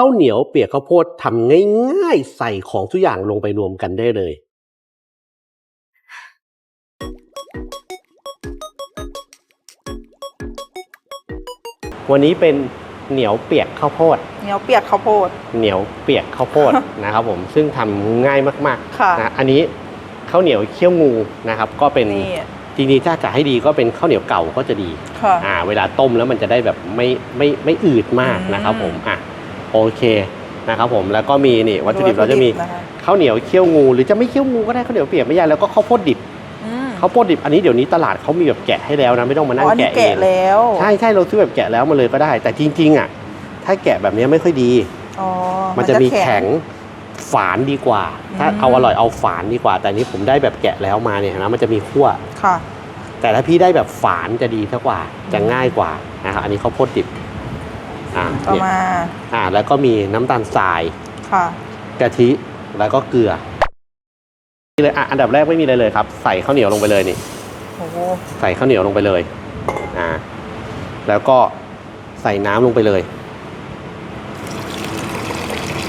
ข้าวเหนียวเปียกข้าวโพดทำง่ายๆ ใส่ของทุกอย่างลงไปรวมกันได้เลย วันนี้เป็นเหนียวเปียกข้าวโพด เหนียวเปียกข้าวโพด เหนียวเปียกข้าวโพดนะครับผมซึ่งทำง่ายมากค่ะ ๆนะอันนี้ข้าวเหนียวเคี่ยวงูนะครับ ก็เป็นนี่จริงๆถ้าจะให้ดีก็เป็นข้าวเหนียวเก่าก็จะดี ค่ะ อ่าเวลาต้มแล้วมันจะได้แบบไม่ไม่ไม่อืดมากอืมนะครับผมอะ โอเคนะครับผมแล้วก็มีนี่วัตถุดิบเราจะมีนะคะข้าวเหนียวเคี่ยวงู หรือจะไม่เคี่ยวงูก็ได้ข้าวเหนียวเปียกไม่ยากแล้วก็ข้าวโพดดิบอืมข้าวโพดดิบอันนี้เดี๋ยวนี้ตลาดเขามีแบบแกะให้แล้วนะไม่ต้องมาอ๋นั่องอันนี้แกะเอแกะงแล้วใช่ใช่เราซื้อแบบแกะแล้วมาเลยก็ได้ แต่จริงๆอะถ้าแกะแบบนี้ไม่ค่อยดีอ๋อมันจะมีแข็งฝานดีกว่า ถ้าอืมเอาอร่อยเอาฝานดีกว่า แต่อันนี้ผมได้แบบแกะแล้วมาเนี่ยนะมันจะมีขั้วค่ะแต่ถ้าพี่ได้แบบฝานจะดีสักกว่าจะง่ายกว่านะครับอันนี้ข้าวโพดดิบ อ่าต่อเนี่ยมาอ่าแล้วก็มีน้ำตาลทราย ค่ะ กะทิแล้วก็เกลือนี่เลยอะอันดับแรกไม่มีอะไรเลยครับ ใส่ข้าวเหนียวลงไปเลยนี่ โอ้โหใส่ข้าวเหนียวลงไปเลย อ่า แล้วก็ใส่น้ำลงไปเลย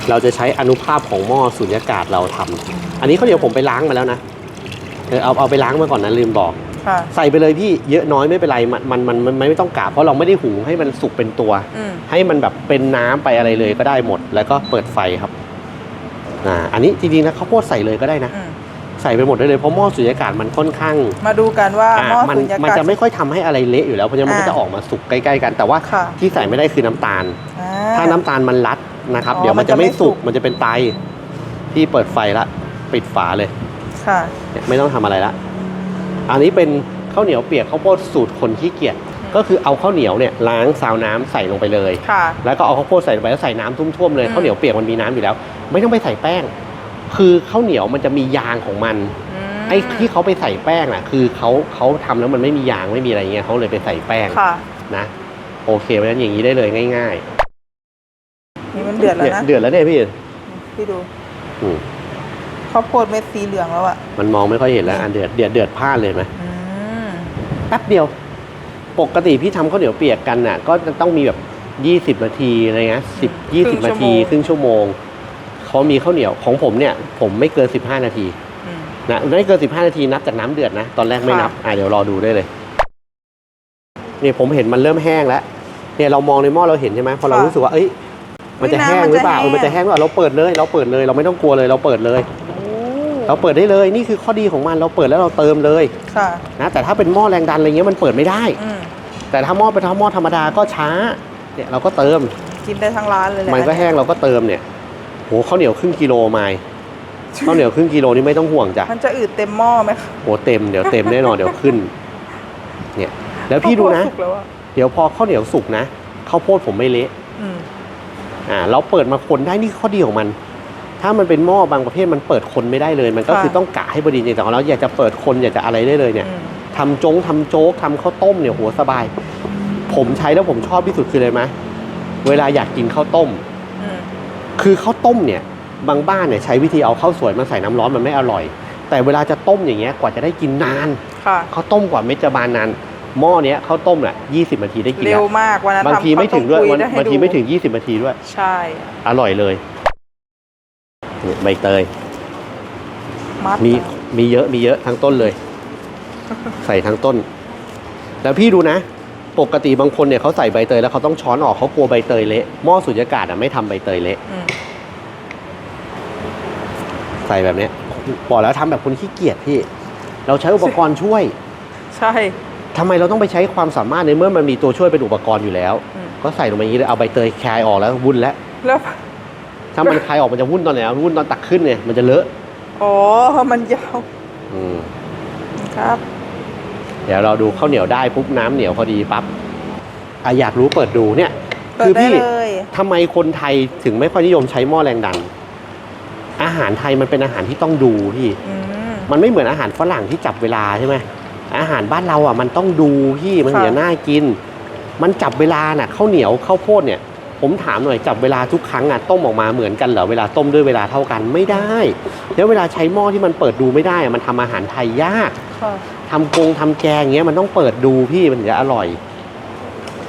เราจะใช้อนุภาพของหม้อสุญญากาศเราทำ อันนี้ข้าวเหนียวผมไปล้างมาแล้วนะ เออเอาเอาไปล้างมาก่อนนะลืมบอก ค่ะใส่ไปเลยพี่เยอะน้อยไม่เป็นไรมันมันมันมันไม่ต้องกะเพราะเราไม่ได้หุงให้มันสุกเป็นตัว อืมให้มันแบบเป็นน้ำไปอะไรเลยก็ได้หมด แล้วก็เปิดไฟครับอ่าอันนี้จริงๆนะข้าวโพดใส่เลยก็ได้นะ อืมใส่ไปหมดได้เลยเพราะหม้อสุญญากาศมันค่อนข้างมาดูกันว่าอ่าหม้อมันสุญญากาศ มันจะไม่ค่อยทำให้อะไรเละอยู่แล้วเพราะฉะนั้นมันก็อ่าจะออกมาสุกใกล้ๆกัน แต่ว่าค่ะ ที่ใส่ไม่ได้คือน้ำตาล อ่ ถ้าน้ำตาลมันรัดนะครับ อ๋อเดี๋ยวมันจะมันจะไม่ไม่สุกสุก มันจะเป็นไตพี่เปิดไฟละ ปิดฝาเลยค่ะ เนี่ยไม่ต้องทำอะไรละ อันนี้เป็นข้าวเหนียวเปียกข้าวโพดสูตรคนขี้เกียจก็คือเอาข้าวเหนียวเนี่ยล้างซาวน้ำใส่ลงไปเลยค่ะแล้วก็เอาข้าวโพดใส่ลงไปแล้วใส่น้ำท่วมๆเลยอืมข้าวเหนียวเปียกมันมีน้ำอยู่แล้ว ไม่ต้องไปใส่แป้ง คือข้าวเหนียวมันจะมียางของมันอืมไอ้ที่เขาไปใส่แป้งอะ คือเขาเขาทำแล้วมันไม่มียางไม่มีอะไรเงี้ยเขาเลยไปใส่แป้งค่ะนะ โอเคเพราะฉะนั้นอย่างนี้ได้เลยง่ายนี่มันเดือดๆแล้วเนี่ยนะเดือดแล้วเนี่ยพี่พี่ดูอืม ข้าวโพดเม็ดสีเหลืองแล้วอะมันมองไม่ค่อยเห็นแล้วอันเดือดเดือดเดือดพลาดเลยไหมอืมแป๊บเดียว ปกติพี่ทำข้าวเหนียวเปียกกันน่ะ ก็จะต้องมีแบบยี่สิบนาทีอะไรเงี้ยสิบยี่สิบนาทีครึ่งชั่วโมงเขามีข้าวเหนียวของผมเนี่ย ผมไม่เกินสิบห้านาทีอืม นะไม่เกินสิบห้านาทีนับจากน้ำเดือดนะ ตอนแรกไม่นับค่ะอะเดี๋ยวรอดูได้เลยเนี่ยผมเห็นมันเริ่มแห้งแล้วเนี่ยเรามองในหม้อเราเห็นใช่ไหมพอเรารู้สึกว่าเอ้ย มันจะแห้งหรือเปล่าเออมันจะแห้งหรือเปล่าเราเปิดเลย เราเปิดเลย เราไม่ต้องกลัวเลย เราเปิดเลยโอ้เราเปิดได้เลย นี่คือข้อดีของมัน เราเปิดแล้วเราเติมเลยค่ะนะแต่ถ้าเป็นหม้อแรงดันอะไรเงี้ยมันเปิดไม่ได้อืมแต่ถ้าหม้อเป็นหม้อธรรมดาก็ช้า เนี่ยเราก็เติม กินได้ทั้งร้านเลยแหละมันก็แห้งเราก็เติมเนี่ยโหข้าวเหนียวครึ่งกิโลไมล์ข้าวเหนียวครึ่งกิโลนี่ไม่ต้องห่วงจ้ะ มันจะอืดเต็มหม้อไหมคะโหเต็มเดี๋ยวเต็มแน่นอนเดี๋ยวขึ้น เนี่ย แล้วพี่ดูนะข้าวโพสุกแล้วอะเดี๋ยวพอข้าวเหนียวสุกนะข้าวโพดผมไม่เละ อืมอ่าเราเปิดมาคนได้นี่ข้อดีของมัน ถ้ามันเป็นหม้อบางประเภทมันเปิดคนไม่ได้เลย มันก็คือต้องกะให้พอดีจริงแต่ของเราอยากจะเปิดคนอยากจะอะไรได้เลยเนี่ยอืมทำจงทำโจ๊กทำข้าวต้มเนี่ยหัวสบาย ผมใช้แล้วผมชอบที่สุดคืออะไรไหมเวลาอยากกินข้าวต้มอืมคือข้าวต้มเนี่ยบางบ้านเนี่ยใช้วิธีเอาข้าวสวยมาใส่น้ำร้อนมันไม่อร่อย แต่เวลาจะต้มอย่างเงี้ยกว่าจะได้กินนาน ค่ะ ข้าวต้มกว่าเม็ดจะบานนาน หม้อเนี้ยข้าวต้มน่ะยี่สิบนาทีได้กินเร็แล้ววมากวันนั้นบางทำทีไม่ถึงด้วยข้วันต้มบางทีให้ดูไม่ถึงยี่สิบนาทีด้วย ใช่ อร่อยเลยเนี่ยใบเตยมัดมีมีเยอะมีเยอะทั้งต้นเลย ใส่ทั้งต้น แล้วพี่ดูนะ ปกติบางคนเนี่ยเขาใส่ใบเตยแล้วเขาต้องช้อนออกเขากลัวใบเตยเละหม้อสุญญากาศอะไม่ทำใบเตยเละอืมใส่แบบเนี้ยบอกแล้วทำแบบคนขี้เกียจพี่ เราใช้อุปกรณ์ช่วย ใช่ ทำไมเราต้องไปใช้ความสามารถในเมื่อมันมีตัวช่วยเป็นอุปกรณ์อยู่แล้ว อืม ก็ใส่ลงไปอย่างนี้เลยเอาใบเตยคลายออกแล้ววุ่นแล้ว แล้ว ถ้ามันคลายออกมันจะวุ่นตอนไหนอะวุ่นตอนตักขึ้นเนี่ยมันจะเลอะอ๋อ มันยาวอืมครับ เดี๋ยวเราดูข้าวเหนียวได้ปุ๊บน้ำเหนียวพอดีปั๊บอะอยากรู้เปิดดูเนี่ย เปิคืดได้พี่ เลย ทำไมคนไทยถึงไม่ค่อยนิยมใช้หม้อแรงดัน อาหารไทยมันเป็นอาหารที่ต้องดูพี่ อืม มันไม่เหมือนอาหารฝรั่งที่จับเวลาใช่ไหม อาหารบ้านเราอะมันต้องดูพี่มันถึงค่ะจะน่ากิน มันจับเวลาน่ะข้าวเหนียวข้าวโพดเนี่ย ผมถามหน่อยจับเวลาทุกครั้งอะต้มออกมาเหมือนกันเหรอเวลาต้มด้วยเวลาเท่ากันไม่ได้ แล้วเวลาใช้หม้อที่มันเปิดดูไม่ได้อะมันทำอาหารไทยยากค่ะทำกงทำแกงเงี้ยมันต้องเปิดดูพี่มันถึงจะอร่อย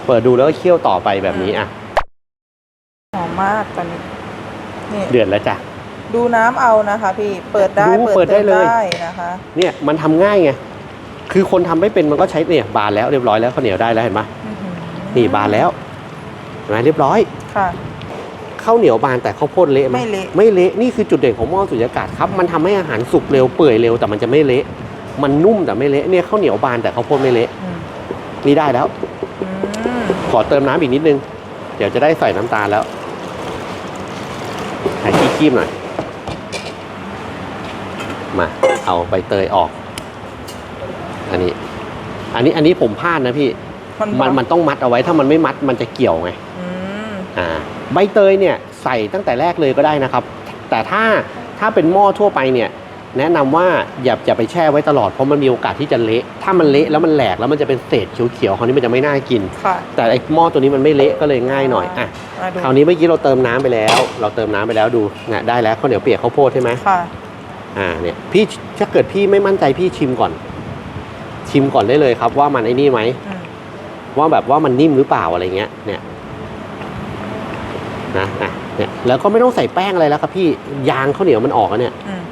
เปิดดูแล้วก็เคี่ยวต่อไปแบบนี้อะหอมมากตอนนี้นี่เดือดแล้วจ้ะดูน้ำเอานะคะ พี่เปิดได้ดูเปิดได้เลยได้นะคะ เนี่ยมันทำง่ายไง คือคนทำไม่เป็นมันก็ใช้เนี่ยบานแล้วเรียบร้อยแล้วข้าวเหนียวได้แล้วเห็นไหมอื้อหือนี่บานแล้วเห็นไหมเรียบร้อยค่ะข้าวเหนียวบานแต่ข้าวโพดเละหไม่เละไม่เละนี่คือจุดเด่นของหม้อสุญญากาศครับ มันทำให้อาหารสุกเร็วเปื่อยเร็วแต่มันจะไม่เละ มันนุ่มแต่ไม่เละเนี่ยข้าวเหนียวบานแต่ข้าวโพดไม่เละอืมนี่ได้แล้วอืมขอเติมน้ำอีกนิดนึง เดี๋ยวจะได้ใส่น้ำตาลแล้วใส่ขี้คีบหน่อยมา เอาใบเตยออก อันนี้ อันนี้อันนี้ผมพลาดนะพี่มันมันมันต้องมัดเอาไว้ถ้ามันไม่มัดมันจะเกี่ยวไงอืมอ่าใบเตยเนี่ยใส่ตั้งแต่แรกเลยก็ได้นะครับ แต่ถ้าถ้าเป็นหม้อทั่วไปเนี่ยแนะนำว่าอย่าอย่าไปแช่ไว้ตลอดเพราะมันมีโอกาสที่จะเละ ถ้ามันเละแล้วมันแหลกแล้วมันจะเป็นเศษเขียวๆคราวนี้มันจะไม่น่ากินค่ะแต่ไอ้หม้อตัวนี้มันไม่เละก็เลยง่ายหน่อยอะมาดูคราวนี้เมื่อกี้เราเติมน้ำไปแล้ว เราเติมน้ำไปแล้วดูเนี่ยได้แล้วข้าวเหนียวเปียกข้าวโพดใช่ไหมค่ะอ่าเนี่ยพี่ถ้าเกิดพี่ไม่มั่นใจพี่ชิมก่อน ชิมก่อนได้เลยครับ ว่ามันไอ้นี่ไหมอืมว่าแบบว่ามันนิ่มหรือเปล่าอะไรเงี้ย เนี่ยนะอะเนี่ยแล้วก็ไม่ต้องใส่แป้งอะไรแล้วครับ พี่ยางข้าวเหนียวมันออกแล้วเนี่ยอืม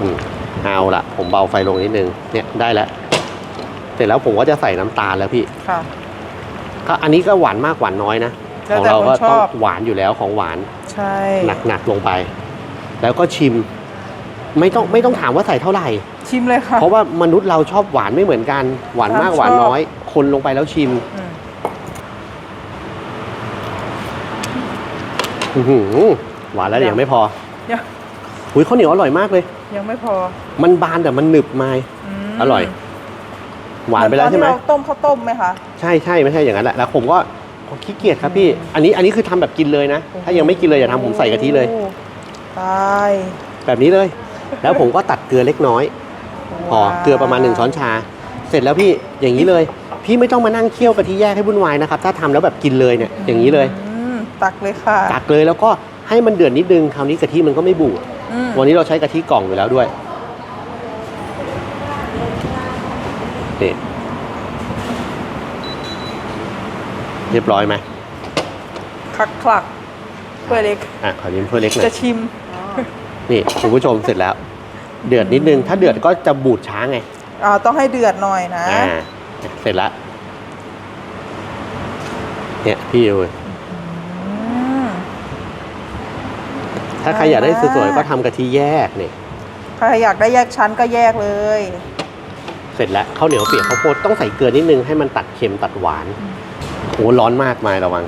อืมเอาละผมเบาไฟลงนิดนึงเนี่ยได้แล้วเสร็จแล้วผมก็จะใส่น้ำตาลแล้วพี่ค่ะก็อันนี้ก็หวานมากหวานน้อยนะแล้ขวองแต่เราคนก็ชต้องอบหวานอยู่แล้วของหวานใช่หนักๆลงไป แล้วก็ชิม ไม่ต้องไม่ต้องถามว่าใส่เท่าไหร่ ชิมเลยค่ะ เพราะว่ามนุษย์เราชอบหวานไม่เหมือนกัน หวานมากความหวานชอบน้อย คนลงไปแล้วชิมอืมอื้อหือหวานแล้วแต่ยังไม่พอยังหุยข้าวเหนียวอร่อยมากเลย ยังไม่พอ มันบานแต่มันหนึบไมามอร่อย หวานไปแล้วใช่ไหมเอนตอนที่เราต้มข้าวต้มไหมคะใช่ใช่ไม่ใช่อย่างนั้นแหละแล้วผมก็ขี้เกียจครับพี่ อันนี้อันนี้คือทำแบบกินเลยนะ ถ้ายังไม่กินเลยอย่าทำผมใส่กะทิเลยโอ้ตายแบบนี้เลย แล้วผมก็ตัดเกลือเล็กน้อย พอเกลือประมาณหนึ่งช้อนชา เสร็จแล้วพี่อย่างนี้เลย พี่ไม่ต้องมานั่งเคี่ยวกะทิแยกให้วุ่นวายนะครับถ้าทำแล้วแบบกินเลยเนี่ยอย่างนี้เลยอืมตักเลยค่ะ ตักเลยแล้วก็ให้มันเดือดนิดนึงคราวนี้กะทิมันก็ไม่บูดอืมวันนี้เราใช้กะทิกล่องอยู่แล้วด้วยนี่เรียบร้อยไหมคลักคลักเพื่อเล็ก อะ ขอยิ้มเพื่อเล็กหน่อจะยชิม นี่ คุณผู้ชมเสร็จแล้ว เดือดนิดนึง ถ้าเดือดก็จะบูดช้าไงอ่าต้องให้เดือดหน่อยนะ อ่าเสร็จแล้วเนี่ยพี่ดูอืมถ้าใครอยากได้สวยๆก็ทำกะทิแยกนี่ใครอยากได้แยกชั้นก็แยกเลย เสร็จแล้วข้าวเหนียวเปียกข้าวโพดต้องใส่เกลือนิดนึงให้มันตัดเค็มตัดหวานโอ้ร้อนมากมายระวัง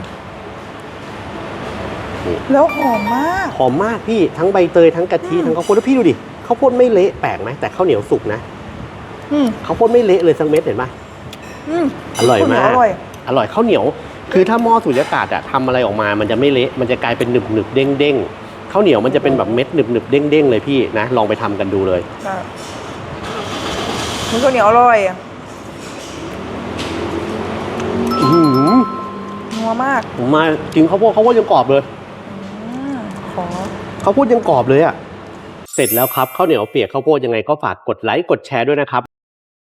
แล้วหอมมาก หอมมากพี่ทั้งใบเตยทั้งกะทิทั้งข้าวโพดแล้วพี่ดูดิ ข้าวโพดไม่เละแปลกไหมแต่ข้าวเหนียวสุกนะอืมข้าวโพดไม่เละเลยสักเม็ดเห็นไหมอืมอร่อยมากอร่อย อร่อยข้าวเหนียว คือถ้าหม้อสุญญากาศอะทำอะไรออกมา มันจะไม่เละมันจะกลายเป็นหนึบหนึบๆเด้งเด้งๆข้าวเหนียวมันจะเป็นแบบเม็ดหนึบหนึบๆเด้งเด้งๆเลยพี่นะลองไปทำกันดูเลยค่ะมันก็เหนียวอร่อยอะอื้อหือนัวมากผมมาจริงข้าวโพดข้าวโพดยังกรอบเลย อืมขอข้าวโพดยังกรอบเลยอะ เสร็จแล้วครับข้าวเหนียวเปียกข้าวโพดยังไงก็ฝากกดไลค์กดแชร์ด้วยนะครับ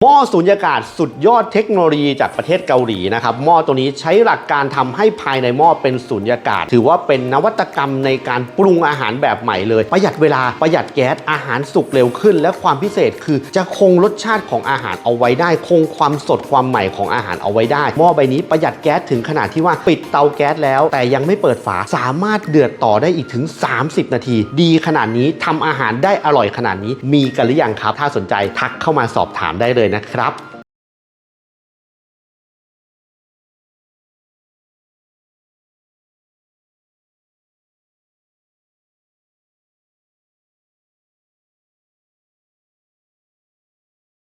หม้อสุญญากาศสุดยอดเทคโนโลยีจากประเทศเกาหลีนะครับหม้อตัวนี้ใช้หลักการทำให้ภายในหม้อเป็นสุญญากาศ ถือว่าเป็นนวัตกรรมในการปรุงอาหารแบบใหม่เลย ประหยัดเวลาประหยัดแก๊สอาหารสุกเร็วขึ้น และความพิเศษคือจะคงรสชาติของอาหารเอาไว้ได้ คงความสดความใหม่ของอาหารเอาไว้ได้ หม้อใบนี้ประหยัดแก๊สถึงขนาดที่ว่าปิดเตาแก๊สแล้ว แต่ยังไม่เปิดฝาสามารถเดือดต่อได้อีกถึง 30 นาที ดีขนาดนี้ทำอาหารได้อร่อยขนาดนี้มีกันหรือยังครับ ถ้าสนใจทักเข้ามาสอบถามได้เลยนะครับ